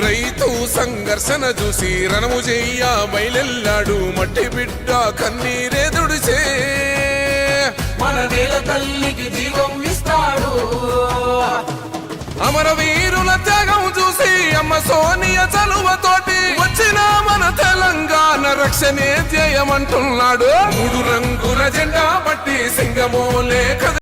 రైతు సంఘర్షణ చూసి రణము చెయ్య బయలెల్లాడు మట్టి బిడ్డ కన్నీరే దుడిచే మన నేల తల్లికి జీవం ఇస్తాడు. అమరవీరుల త్యాగం చూసి అమ్మ సోనియ చలువతోటి వచ్చిన మన తెలంగాణ రక్షణే ధ్యేయమంటున్నాడు. మూడు రంగుల జెండా